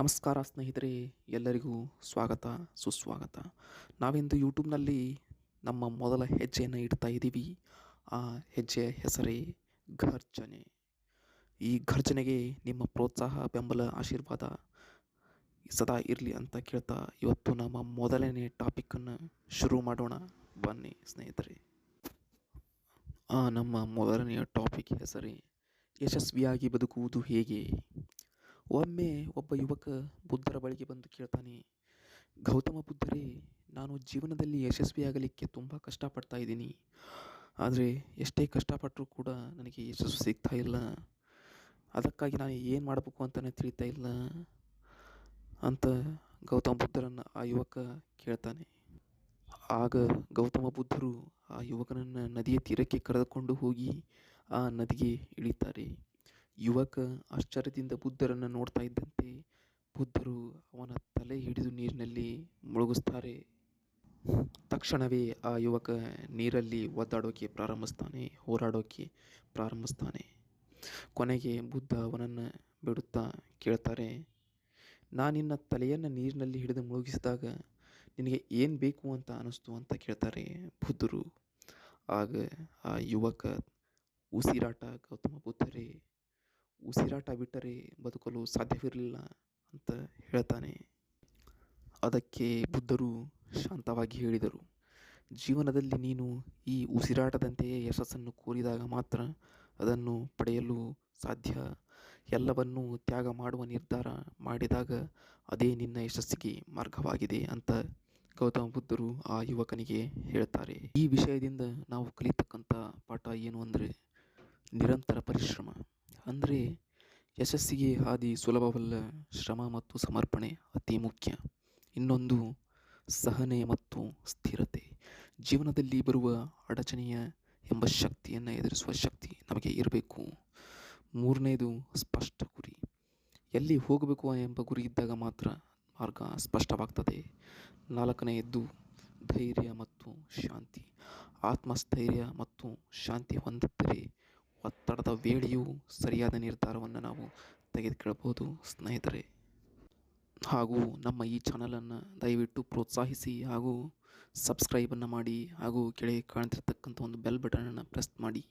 ನಮಸ್ಕಾರ ಸ್ನೇಹಿತರೆ, ಎಲ್ಲರಿಗೂ ಸ್ವಾಗತ, ಸುಸ್ವಾಗತ. ನಾವಿಂದು ಯೂಟ್ಯೂಬ್ನಲ್ಲಿ ನಮ್ಮ ಮೊದಲ ಹೆಜ್ಜೆಯನ್ನು ಇಡ್ತಾ ಇದ್ದೀವಿ. ಆ ಹೆಜ್ಜೆಯ ಹೆಸರೇ ಘರ್ಜನೆ. ಈ ಘರ್ಜನೆಗೆ ನಿಮ್ಮ ಪ್ರೋತ್ಸಾಹ, ಬೆಂಬಲ, ಆಶೀರ್ವಾದ ಸದಾ ಇರಲಿ ಅಂತ ಕೇಳ್ತಾ ಇವತ್ತು ನಮ್ಮ ಮೊದಲನೇ ಟಾಪಿಕ್ಕನ್ನು ಶುರು ಮಾಡೋಣ. ಬನ್ನಿ ಸ್ನೇಹಿತರೆ. ಆ ನಮ್ಮ ಮೊದಲನೆಯ ಟಾಪಿಕ್ ಹೆಸರೇ ಯಶಸ್ವಿಯಾಗಿ ಬದುಕುವುದು ಹೇಗೆ? ಒಮ್ಮೆ ಒಬ್ಬ ಯುವಕ ಬುದ್ಧರ ಬಳಿಗೆ ಬಂದು ಕೇಳ್ತಾನೆ, ಗೌತಮ ಬುದ್ಧರೇ, ನಾನು ಜೀವನದಲ್ಲಿ ಯಶಸ್ವಿಯಾಗಲಿಕ್ಕೆ ತುಂಬ ಕಷ್ಟಪಡ್ತಾ ಇದ್ದೀನಿ. ಆದರೆ ಎಷ್ಟೇ ಕಷ್ಟಪಟ್ಟರೂ ಕೂಡ ನನಗೆ ಯಶಸ್ಸು ಸಿಗ್ತಾ ಇಲ್ಲ. ಅದಕ್ಕಾಗಿ ನಾನು ಏನು ಮಾಡಬೇಕು ಅಂತಲೇ ತಿಳಿತಾ ಇಲ್ಲ ಅಂತ ಗೌತಮ ಬುದ್ಧರನ್ನು ಆ ಯುವಕ ಕೇಳ್ತಾನೆ. ಆಗ ಗೌತಮ ಬುದ್ಧರು ಆ ಯುವಕನನ್ನು ನದಿಯ ತೀರಕ್ಕೆ ಕರೆದುಕೊಂಡು ಹೋಗಿ ಆ ನದಿಗೆ ಇಳಿತಾರೆ. ಯುವಕ ಆಶ್ಚರ್ಯದಿಂದ ಬುದ್ಧರನ್ನು ನೋಡ್ತಾ ಇದ್ದಂತೆ ಬುದ್ಧರು ಅವನ ತಲೆ ಹಿಡಿದು ನೀರಿನಲ್ಲಿ ಮುಳುಗಿಸ್ತಾರೆ. ತಕ್ಷಣವೇ ಆ ಯುವಕ ನೀರಲ್ಲಿ ಒದ್ದಾಡೋಕೆ ಪ್ರಾರಂಭಿಸ್ತಾನೆ, ಹೋರಾಡೋಕೆ ಪ್ರಾರಂಭಿಸ್ತಾನೆ. ಕೊನೆಗೆ ಬುದ್ಧ ಅವನನ್ನು ಬಿಡುತ್ತಾ ಕೇಳ್ತಾರೆ ನಿನ್ನ ತಲೆಯನ್ನು ನೀರಿನಲ್ಲಿ ಹಿಡಿದು ಮುಳುಗಿಸಿದಾಗ ನಿನಗೆ ಏನು ಬೇಕು ಅಂತ ಅನ್ನಿಸ್ತು ಅಂತ ಕೇಳ್ತಾರೆ ಬುದ್ಧರು. ಆಗ ಆ ಯುವಕ ಉಸಿರಾಟ ಗೌತಮ ಬುದ್ಧರೇ ಉಸಿರಾಟ ಬಿಟ್ಟರೆ ಬದುಕಲು ಸಾಧ್ಯವಿರಲಿಲ್ಲ ಅಂತ ಹೇಳ್ತಾನೆ. ಅದಕ್ಕೆ ಬುದ್ಧರು ಶಾಂತವಾಗಿ ಹೇಳಿದರು. ಜೀವನದಲ್ಲಿ ನೀನು ಈ ಉಸಿರಾಟದಂತೆಯೇ ಯಶಸ್ಸನ್ನು ಕೋರಿದಾಗ ಮಾತ್ರ ಅದನ್ನು ಪಡೆಯಲು ಸಾಧ್ಯ. ಎಲ್ಲವನ್ನೂ ತ್ಯಾಗ ಮಾಡುವ ನಿರ್ಧಾರ ಮಾಡಿದಾಗ ಅದೇ ನಿನ್ನ ಯಶಸ್ಸಿಗೆ ಮಾರ್ಗವಾಗಿದೆ ಅಂತ ಗೌತಮ ಬುದ್ಧರು ಆ ಯುವಕನಿಗೆ ಹೇಳ್ತಾರೆ. ಈ ವಿಷಯದಿಂದ ನಾವು ಕಲಿತಕ್ಕಂಥ ಪಾಠ ಏನು ಅಂದರೆ ನಿರಂತರ ಪರಿಶ್ರಮ. ಅಂದರೆ ಯಶಸ್ಸಿಗೆ ಹಾದಿ ಸುಲಭವಲ್ಲ ಶ್ರಮ ಮತ್ತು ಸಮರ್ಪಣೆ ಅತಿ ಮುಖ್ಯ. ಇನ್ನೊಂದು ಸಹನೆ ಮತ್ತು ಸ್ಥಿರತೆ. ಜೀವನದಲ್ಲಿ ಬರುವ ಅಡಚಣೆಯ ಎಂಬ ಶಕ್ತಿಯನ್ನು ಎದುರಿಸುವ ಶಕ್ತಿ ನಮಗೆ ಇರಬೇಕು. ಮೂರನೇದು, ಸ್ಪಷ್ಟ ಗುರಿ. ಎಲ್ಲಿ ಹೋಗಬೇಕು ಎಂಬ ಗುರಿ ಇದ್ದಾಗ ಮಾತ್ರ ಮಾರ್ಗ ಸ್ಪಷ್ಟವಾಗ್ತದೆ. ನಾಲ್ಕನೆಯದ್ದು, ಧೈರ್ಯ ಮತ್ತು ಶಾಂತಿ. ಆತ್ಮಸ್ಥೈರ್ಯ ಮತ್ತು ಶಾಂತಿ ಹೊಂದಿದ್ದರೆ ಒತ್ತಡದ ವೇಳೆಯೂ ಸರಿಯಾದ ನಿರ್ಧಾರವನ್ನು ನಾವು ತೆಗೆದುಕೊಳ್ಳಬಹುದು. ಸ್ನೇಹಿತರೆ, ಹಾಗೂ ನಮ್ಮ ಈ ಚಾನಲನ್ನು ದಯವಿಟ್ಟು ಪ್ರೋತ್ಸಾಹಿಸಿ ಹಾಗೂ ಸಬ್ಸ್ಕ್ರೈಬನ್ನು ಮಾಡಿ ಹಾಗೂ ಕೆಳಗೆ ಕಾಣ್ತಿರ್ತಕ್ಕಂಥ ಒಂದು ಬೆಲ್ ಬಟನನ್ನು ಪ್ರೆಸ್ ಮಾಡಿ.